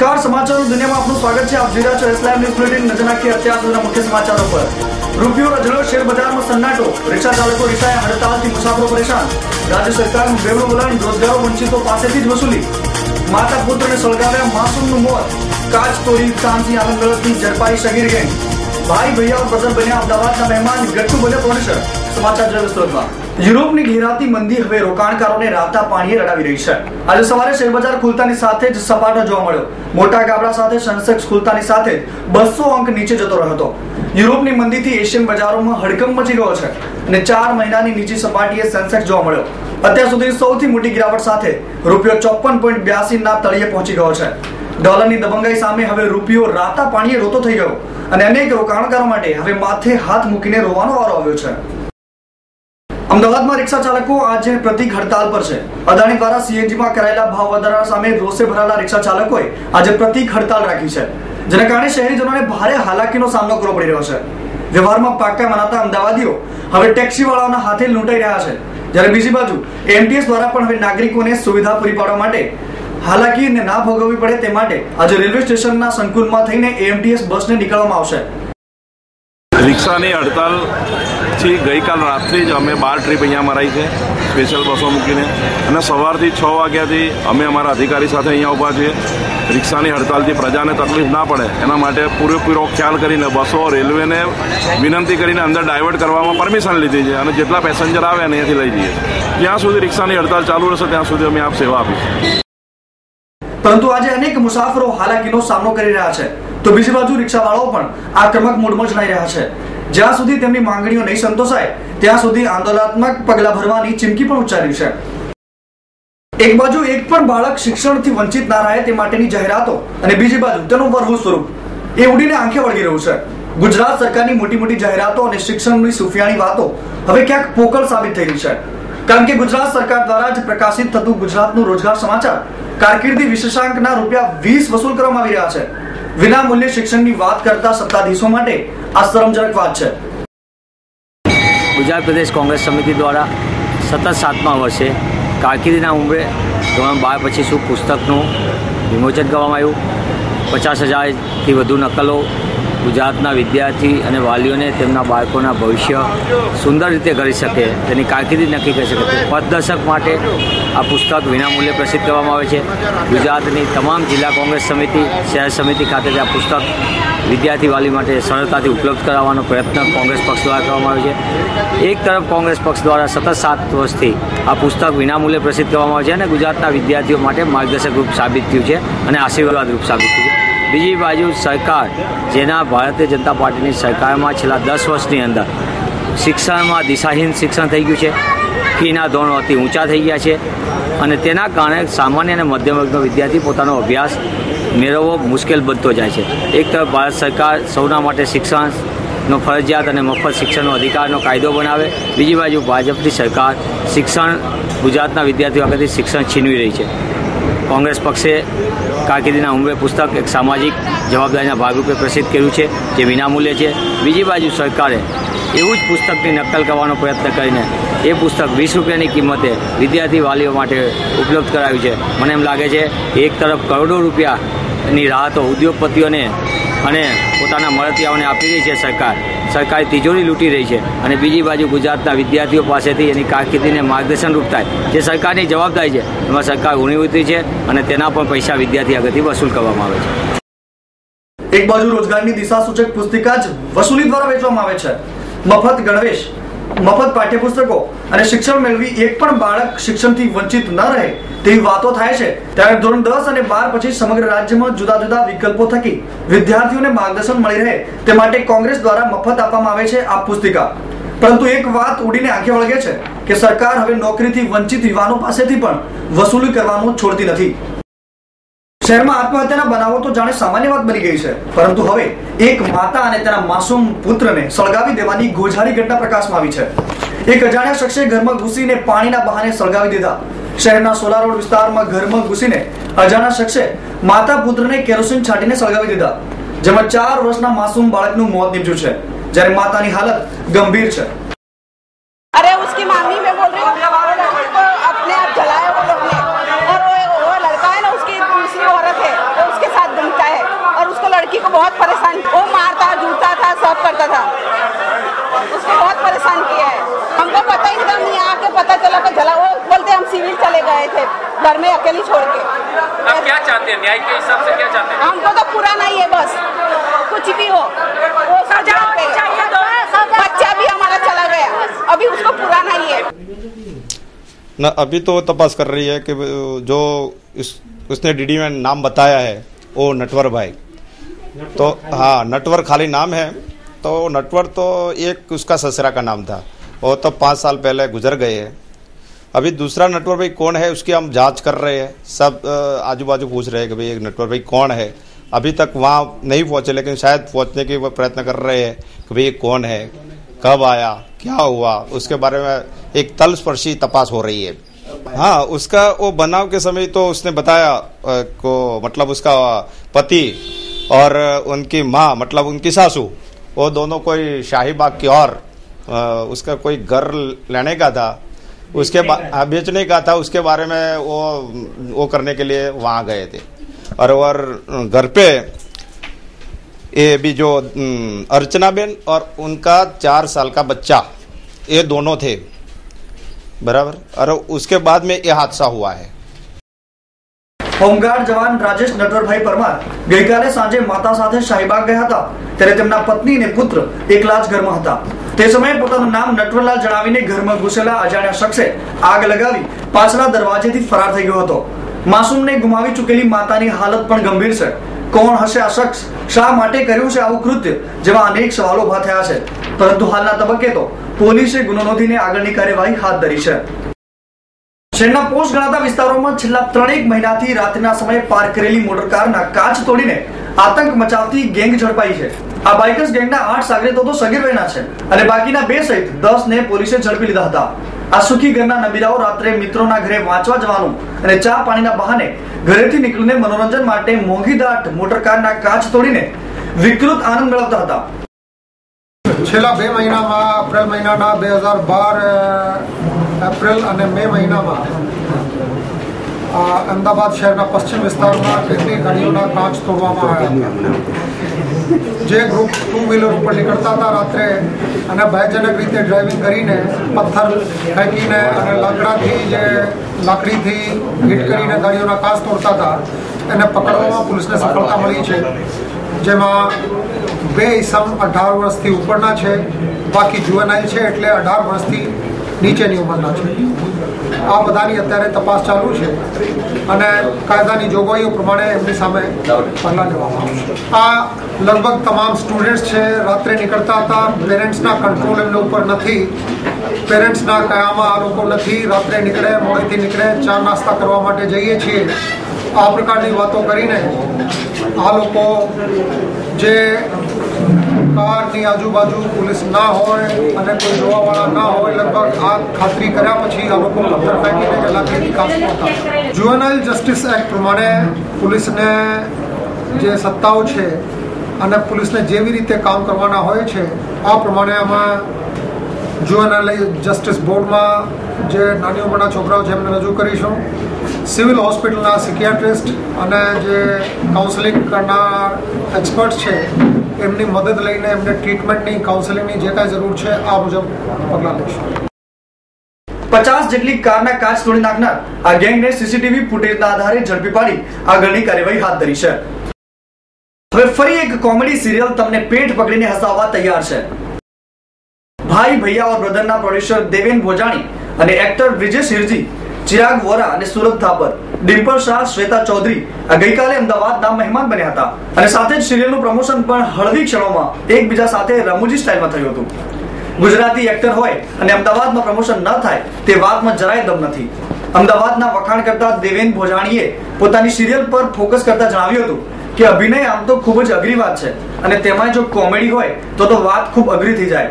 સમાચારો દુનિયામાં આપનું સ્વાગત છે. આપ જોઈ રહ્યા છો એસલામ ન્યૂઝ બુલેટિન નજર નાખીએ અત્યાર સુધીના મુખ્ય સમાચારો પર. રૂપિયો રજળો શેર બજારમાં સન્નાટો, રિક્ષા ચાલકો રિક્ષાએ હડતાલથી મુસાફરો પરેશાન. રાજ્ય સરકારનું બેવડું વલણ રોજગારો વંચિતો પાસેથી જ વસૂલી. માતા, પુત્રને સળગાવ્યા માસૂમનું મોત. કાચ તોડી શાંતિ આલમગળતની ઝડપાઈ શગીર ગેંગ. ભાઈ ભૈયા બ્રધર બન્યા અમદાવાદના મહેમાન ગટ્ટુ બને પોલીસર સમાચાર જોઈએ વિસ્તૃતમાં. યુરોપની ઘેરાતી મંદી હવે રોકાણકારોને રાતા પાણીએ રડાવી રહી છે. આજે સવારે શેરબજાર ખુલતાની સાથે જ સપાટો જોવા મળ્યો. મોટા ગાબડા સાથે સેન્સેક્સ ખુલતાની સાથે જ બસો અંક નીચે જતો રહ્યો હતો. યુરોપની મંદીથી એશિયન બજારોમાં હડકંપ મચી ગયો છે અને ચાર મહિનાની નીચી સપાટીએ સેન્સેક્સ જોવા મળ્યો. અત્યાર સુધી સૌથી મોટી ગિરાવટ સાથે રૂપિયો ચોપન પોઈન્ટ બ્યાસી ના તળિયે પહોંચી ગયો છે. ડોલરની દબંગાઈ સામે હવે રૂપિયો રાતા પાણીએ રોતો થઈ ગયો અને અનેક રોકાણકારો માટે હવે માથે હાથ મૂકીને રોવાનો વારો આવ્યો છે. અમદાવાદમાં રિક્ષા ચાલકો આજે પ્રતિક હડતાલ પર છે. અદાણી દ્વારા સીએનજીમાં કરાયેલા ભાવ વધારા સામે રોષે ભરાયેલા રિક્ષા ચાલકોએ આજે પ્રતિક હડતાલ રાખી છે. જેના કારણે શહેરીજનોને ભારે હાલાકીનો સામનો કરવો પડી રહ્યો છે. વ્યવહારમાં પાક્કા મનાતા અમદાવાદીઓ હવે ટેક્સીવાળાઓના હાથે લૂંટાઈ રહ્યા છે. જ્યારે બીજી બાજુ એમટીએસ દ્વારા પણ હવે નાગરિકોને સુવિધા પૂરી પાડવા માટે હાલાકીને ના ભોગવવી પડે તે માટે આજે રેલવે સ્ટેશનના સંકુલમાં થઈને એમટીએસ બસને નીકળવામાં આવશે. રિક્ષાની હડતાલથી ગઈકાલ રાતથી જ અમે બાર ટ્રીપ અહીંયા મરાઈ છે સ્પેશિયલ બસો મૂકીને. અને સવારથી છ વાગ્યાથી અમે અમારા અધિકારી સાથે અહીંયા ઊભા છીએ. રિક્ષાની હડતાલથી પ્રજાને તકલીફ ના પડે, એના માટે પૂરેપૂરો ખ્યાલ કરીને બસો, રેલવેને વિનંતી કરીને અંદર ડાયવર્ટ કરવામાં પરમિશન લીધી છે અને જેટલા પેસેન્જર આવે એને અહીંયાથી લઈ જઈએ. જ્યાં સુધી રિક્ષાની હડતાલ ચાલુ રહેશે, ત્યાં સુધી અમે આપ સેવા આપીશું. પરંતુ આજે અનેક મુસાફરો હાલાકીનો સામનો કરી રહ્યા છે. તો બીજી બાજુ રિક્ષાવાળાઓ પણ આક્રમક મૂડમાં જણાઈ રહ્યા છે. જ્યાં સુધી તેમની માંગણીઓ નહીં સંતોષાય, ત્યાં સુધી આંદોલનાત્મક પગલાં ભરવાની ચીમકી પણ ઉચ્ચારી છે. એક બાજુ એક પણ બાળક શિક્ષણથી વંચિત ના રહે તે માટેની જાહેરાતો અને બીજી બાજુ તેનું વરવું સ્વરૂપ. એ ઉડીને આંખે વળગી રહ્યું છે. ગુજરાત સરકારની મોટી મોટી જાહેરાતો અને શિક્ષણની સુફિયાણી વાતો હવે ક્યાંક પોકળ સાબિત થઈ છે. કારણ કે ગુજરાત સરકાર દ્વારા જ પ્રકાશિત થતું ગુજરાતનું રોજગાર સમાચાર કારકિર્દી વિશેષાંકના રૂપિયા વીસ વસૂલ કરવામાં આવી રહ્યા છે. વિના મૂલ્યે શિક્ષણની વાત કરતા સત્તાધીશો માટે આ શરમજનક વાત છે. ગુજરાત પ્રદેશ કોંગ્રેસ સમિતિ દ્વારા સતત સાતમા વર્ષે કારકિર્દીના ઉંમરે ધોરણ બાર પછી શું પુસ્તકનું વિમોચન કરવામાં આવ્યું? પચાસ હજારથી વધુ નકલો ગુજરાતના વિદ્યાર્થી અને વાલીઓને તેમના બાળકોના ભવિષ્ય સુંદર રીતે કરી શકે, તેની કારકિર્દી નક્કી કરી શકે. તે પથદર્શક માટે આ પુસ્તક વિનામૂલ્યે પ્રસિદ્ધ કરવામાં આવે છે. ગુજરાતની તમામ જિલ્લા કોંગ્રેસ સમિતિ, શહેર સમિતિ ખાતે આ પુસ્તક વિદ્યાર્થી વાલી માટે સરળતાથી ઉપલબ્ધ કરાવવાનો પ્રયત્ન કોંગ્રેસ પક્ષ દ્વારા કરવામાં આવે છે. એક તરફ કોંગ્રેસ પક્ષ દ્વારા સતત સાત વર્ષથી આ પુસ્તક વિનામૂલ્યે પ્રસિદ્ધ કરવામાં આવે છે અને ગુજરાતના વિદ્યાર્થીઓ માટે માર્ગદર્શક રૂપ સાબિત થયું છે અને આશીર્વાદ રૂપ સાબિત બીજી બાજુ સરકાર, જેના ભારતીય જનતા પાર્ટીની સરકારમાં છેલ્લા દસ વર્ષની અંદર શિક્ષણમાં દિશાહીન શિક્ષણ થઈ ગયું છે ફીના ધોરણો અતિ ઊંચા થઈ ગયા છે, અને તેના કારણે સામાન્ય અને મધ્યમ વર્ગનો વિદ્યાર્થી પોતાનો અભ્યાસ મેળવવો મુશ્કેલ બનતો જાય છે. એક તરફ ભારત સરકાર સૌના માટે શિક્ષણનો ફરજિયાત અને મફત શિક્ષણનો અધિકારનો કાયદો બનાવે, બીજી બાજુ ભાજપની સરકાર શિક્ષણ ગુજરાતના વિદ્યાર્થીઓ આગળથી શિક્ષણ છીનવી રહી છે. કોંગ્રેસ પક્ષે કારકિર્દીના ઉમરે પુસ્તક એક સામાજિક જવાબદારીના ભાગરૂપે પ્રસિદ્ધ કર્યું છે, જે વિનામૂલ્ય છે. બીજી બાજુ સરકારે એવું જ પુસ્તકની નકલ કરવાનો પ્રયત્ન કરીને એ પુસ્તક વીસ રૂપિયાની કિંમતે વિદ્યાર્થી વાલીઓ માટે ઉપલબ્ધ કરાવ્યું છે. મને એમ લાગે છે, એક તરફ કરોડો રૂપિયાની રાહતો ઉદ્યોગપતિઓને અને પોતાના મળતિયાઓને આપી રહી છે સરકાર. સરકાર તિજોરી લૂંટી રહી છે અને બીજી બાજુ ગુજરાતના વિદ્યાર્થીઓ પાસેથી એની કારકિર્દીને માર્ગદર્શન રૂપ થાય. જે સરકારની જવાબદારી છે, એમાં સરકાર ઊણી ઉતરી છે અને તેના પણ પૈસા વિદ્યાર્થી આગળથી વસૂલ કરવામાં આવે છે. એક બાજુ રોજગારની દિશા સૂચક પુસ્તિકા જ વસૂલી દ્વારા વેચવામાં આવે છે. મફત ગણવેશ મફત પાઠ્યપુસ્તકો અને શિક્ષણ મેળવી એક પણ બાળક શિક્ષણથી વંચિત ન રહે તેવી વાતો થાય છે. ત્યારે ધોરણ દસ અને બાર પછી સમગ્ર રાજ્યમાં જુદા જુદા વિકલ્પો થકી વિદ્યાર્થીઓને માર્ગદર્શન મળી રહે તે માટે કોંગ્રેસ દ્વારા મફત આપવામાં આવે છે આ પુસ્તિકા. પરંતુ એક વાત ઉડીને આંખે વળગે છે કે સરકાર હવે નોકરીથી વંચિત યુવાનો પાસેથી પણ વસૂલી કરવાનું છોડતી નથી. શહેરમાં આત્મહત્યાના બનાવો તો જાણે સામાન્ય વાત બની ગઈ છે. પરંતુ હવે એક માતા અને તેના માસૂમ પુત્રને સળગાવી દેવાની ગોઝારી ઘટના પ્રકાશમાં આવી છે. એક અજાણ્યા શખ્સે ઘરમાં ઘૂસીને પાણીના બહાને સળગાવી દીધા. શહેરના સોલા રોડ વિસ્તારમાં ઘરમાં ઘૂસીને અજાણ્યા શખ્સે માતા પુત્રને કેરોસીન છાંટીને સળગાવી દીધા. જેમાં ચાર વર્ષના માસૂમ બાળકનું મોત નીપજ્યું છે. જ્યારે માતાની હાલત ગંભીર છે. बहुत परेशान वो मारता जूता था सब करता था। उसको बहुत परेशान किया है। हमको पता ही नहीं था हम यहाँ आके पता चला कि जला वो बोलते हम सिविल चले गए थे घर में अकेली छोड़ के। आप क्या चाहते हैं? न्याय के हिसाब से क्या चाहते हैं? हमको तो पूरा नहीं है बस। कुछ भी हो। वो सजा होनी चाहिए बच्चा भी हमारा चला गया। अभी उसको पूरा नहीं है। न अभी तो तपास कर रही है कि जो इस उसने डीडी में नाम बताया है वो नटवर भाई। तो हाँ नटवर खाली नाम है। तो नटवर तो एक उसका ससरा का नाम था। वो तो पाँच साल पहले गुजर गए हैं। अभी दूसरा नटवर भाई कौन है, उसकी हम जाँच कर रहे हैं। सब आजू बाजू पूछ रहे हैं कि भाई, एक नटवर भाई कौन है? अभी तक वहाँ नहीं पहुँचे, लेकिन शायद पहुँचने के प्रयत्न कर रहे हैं कि भाई, ये कौन है? कब आया? क्या हुआ? उसके बारे में एक तलस्पर्शी तपास हो रही है। हाँ उसका वो बनाव के समय तो उसने बताया को मतलब उसका पति और उनकी माँ मतलब उनकी सासू वो दोनों कोई शाहीबाग की और उसका कोई घर लेने का था उसके बा- हाँ, बेचने का था उसके बारे में वो वो करने के लिए वहाँ गए थे। और और घर पे ये भी जो अर्चना बेन और उनका चार साल का बच्चा ये दोनों थे। बराबर? और उसके बाद में ये हादसा हुआ है। હોમગાર્ડ જવાન રાજેશ નટવરભાઈ પરમાર ગઈકાલે સાંજે માતા સાથે શાહીબાગ ગયા હતા. ત્યારે તેમના પત્ની અને પુત્ર એકલા જ ઘરમાં હતા. તે સમયે પોતાનું નામ નટવરલાલ જણાવીને ઘરમાં ઘૂસેલા અજાણ્યા શખ્સે આગ લગાવી પાછલા દરવાજેથી ફરાર થઈ ગયો હતો. માસૂમને ગુમાવી ચૂકેલી માતાની હાલત પણ ગંભીર છે. કોણ હશે આ શખ્સ? શા માટે કર્યું છે આવું કૃત્ય? જેવા અનેક સવાલો ઊભા થયા છે. પરંતુ હાલના તબક્કે તો પોલીસે ગુનો નોંધીને આગળની કાર્યવાહી હાથ ધરી છે. શહેરના પોસ્ટ ગણાતા વિસ્તારોમાં છેલ્લા ત્રણેક મહિનાથી રાત્રિના સમયે પાર્ક કરેલી મોટરકારના કાચ તોડીને આતંક મચાવતી ગેંગ ઝડપાઈ છે. આ બાઇકર્સ ગેંગના આઠ સાગરેતો તો સગીરભાઈના છે અને બાકીના બે સહિત દસ ને પોલીસે ઝડપી લીધા હતા. આ સુખી ઘરના નબીરાઓ રાત્રે મિત્રોના ઘરે વાંચવા જવાનું અને ચા પાણીના બહાને ઘરેથી નીકળીને મનોરંજન માટે મોંઘીદાટ મોટરકારના કાચ તોડીને વિકૃત આનંદ મેળવતા હતા. છેલ્લા બે મહિનામાં, એપ્રિલ મહિનાના બે હજાર બાર એપ્રિલ અને મે મહિનામાં અમદાવાદ શહેરના પશ્ચિમ વિસ્તારમાં કેટલી ગાડીઓના કાચ તોડવામાં આવ્યા? જે ગ્રુપ ટુ વ્હીલર ઉપર નીકળતા હતા રાત્રે અને ભયજનક રીતે ડ્રાઇવિંગ કરીને પથ્થર ફેંકીને અને લાકડાથી જે લાકડીથી હિટ કરીને ગાડીઓના કાચ તોડતા હતા, એને પકડવામાં પોલીસને સફળતા મળી છે. જેમાં બે ઇસમ અઢાર વર્ષથી ઉપરના છે, બાકી જુવેનાઇલ છે એટલે અઢાર વર્ષથી નીચેની ઉંમરના છે. આ બધાની અત્યારે તપાસ ચાલુ છે અને કાયદાની જોગવાઈઓ પ્રમાણે એમની સામે પગલાં લેવામાં આવશે. આ લગભગ તમામ સ્ટુડન્ટ્સ છે, રાત્રે નીકળતા હતા પેરેન્ટ્સના કંટ્રોલ એમના ઉપર નથી. પેરેન્ટ્સના કયામાં આ લોકો નથી, રાત્રે નીકળે, મોડેથી નીકળે, ચા નાસ્તા કરવા માટે જઈએ છીએ. આ પ્રકારની વાતો કરીને આ લોકો જે કારની આજુબાજુ પોલીસ ના હોય અને કોઈ જોવાવાળા ના હોય, લગભગ આ ખાતરી કર્યા પછી આ લોકો પથ્થર ફેંકીને કલાકની નિકાસ કરતા જુવેનાઇલ જસ્ટિસ એક્ટ પ્રમાણે પોલીસને જે સત્તાઓ છે અને પોલીસને જેવી રીતે કામ કરવાના હોય છે, આ પ્રમાણે આમાં જુવેનાઇલ જસ્ટિસ બોર્ડમાં જે નાની ઉંમરના છોકરાઓ છે, એમને રજૂ કરીશું. સિવિલ હોસ્પિટલના સિકિયાટ્રિસ્ટ અને જે કાઉન્સેલિંગ કરનાર એક્સપર્ટ છે એમની મદદ લઈને એમને ટ્રીટમેન્ટની કાઉન્સેલિંગની જે કાંઈ જરૂર છે, આ મુજબ પગલાં લઈશું પચાસ જેટલી કારના કાચ તોડી નાખનાર આ ગેંગને સીસીટીવી ફૂટેજના આધારે ઝડપી પાડી આગળની કાર્યવાહી હાથ ધરી છે. હવે ફરી એક કોમેડી સિરિયલ તમને પેટ પકડીને હસાવવા તૈયાર છે. ભાઈ ભૈયા ઓર બ્રધરના પ્રોડ્યુસર દેવેન ભોજાણી અને એક્ટર વિજય શિરજી ચિરાગ વોરા અને સુરત થાપર, ડિમ્પલ શાહ, શ્વેતા ચૌધરી આ ગઈકાલે અમદાવાદના મહેમાન બન્યા હતા. અને સાથે જ સિરિયલનું પ્રમોશન પણ હળવી ક્ષણોમાં એકબીજા સાથે રમૂજી સ્ટાઇલમાં થયું હતું. ગુજરાતી એક્ટર હોય અને અમદાવાદમાં પ્રમોશન ન થાય તે વાતમાં જરાય દમ નથી. અમદાવાદના વખાણ કરતા દેવેન ભોજાણીએ પોતાની સિરિયલ પર ફોકસ કરતા જણાવ્યું હતું કે અભિનય આમ તો ખૂબ જ અઘરી વાત છે અને તેમાં જો કોમેડી હોય તો તો વાત ખૂબ અઘરી થઈ જાય.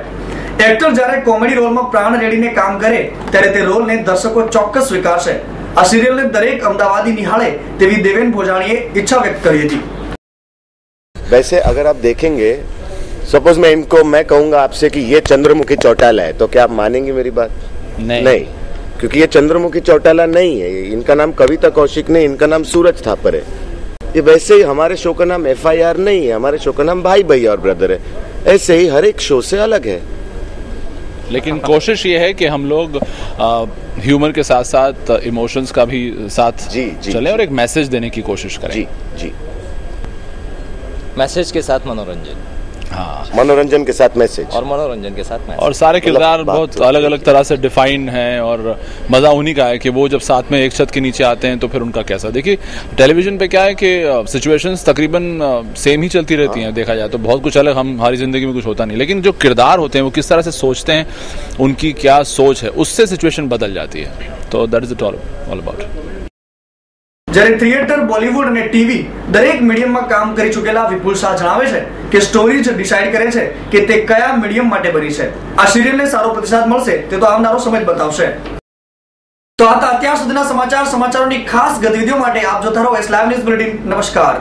એક્ટર જ્યારે કોમેડી રોલમાં પ્રાણ રેડીને કામ કરે ત્યારે તે રોલને દર્શકો ચોક્કસ સ્વીકારશે આ સિરિયલને દરેક અમદાવાદી નિહાળે તેવી દેવેન ભોજાણીએ ઈચ્છા વ્યક્ત કરી હતી वैसे अगर आप देखेंगे सपोज मैं इनको मैं कहूंगा आपसे कि ये चंद्रमुखी चौटाला है तो क्या आप मानेंगे मेरी बात नहीं, नहीं क्योंकि ये चंद्रमुखी चौटाला नहीं है इनका नाम कविता कौशिक नहीं इनका नाम सूरज थापर है ये वैसे ही हमारे शो का नाम एफ नहीं है हमारे शो का नाम भाई भाई और ब्रदर है ऐसे ही हर एक शो से अलग है लेकिन कोशिश ये है कि हम लोग ह्यूमर के साथ साथ इमोशंस का भी साथ जी, जी, चले और एक मैसेज देने की कोशिश करें। जी जी। मैसेज के साथ मनोरंजन। हाँ। मनोरंजन के साथ मैसेज। और मनोरंजन के साथ मैसेज। और सारे किरदार बहुत तो- अलग अलग तरह से डिफाइन हैं और मज़ा उन्हीं का है कि वो जब साथ में एक छत के नीचे आते हैं तो फिर उनका कैसा। देखिए टेलीविज़न पे क्या है कि सिचुएशंस तकरीबन सेम ही चलती रहती हैं देखा जाए तो। बहुत कुछ अलग हम हमारी ज़िंदगी में कुछ होता नहीं। लेकिन जो किरदार होते हैं वो किस तरह से सोचते हैं उनकी क्या सोच है उससे सिचुएशन बदल जाती है। तो that is it all all about જ્યારે થિયેટર, બોલિવૂડ અને ટીવી દરેક મીડિયમમાં કામ કરી ચૂકેલા વિપુલ શાહ જણાવે છે કે સ્ટોરી જ ડિસાઈડ કરે છે કે તે કયા મીડિયમ માટે બની છે. આ સિરિયલને સારો પ્રતિસાદ મળશે તે તો આવનારો સમય બતાવશે. તો આ અત્યાર સુધીના સમાચાર, સમાચારોની ખાસ ગતિવિધિઓ માટે આપ જોતા રહો એસ લાઈવ ન્યૂઝ બુલેટિન નમસ્કાર.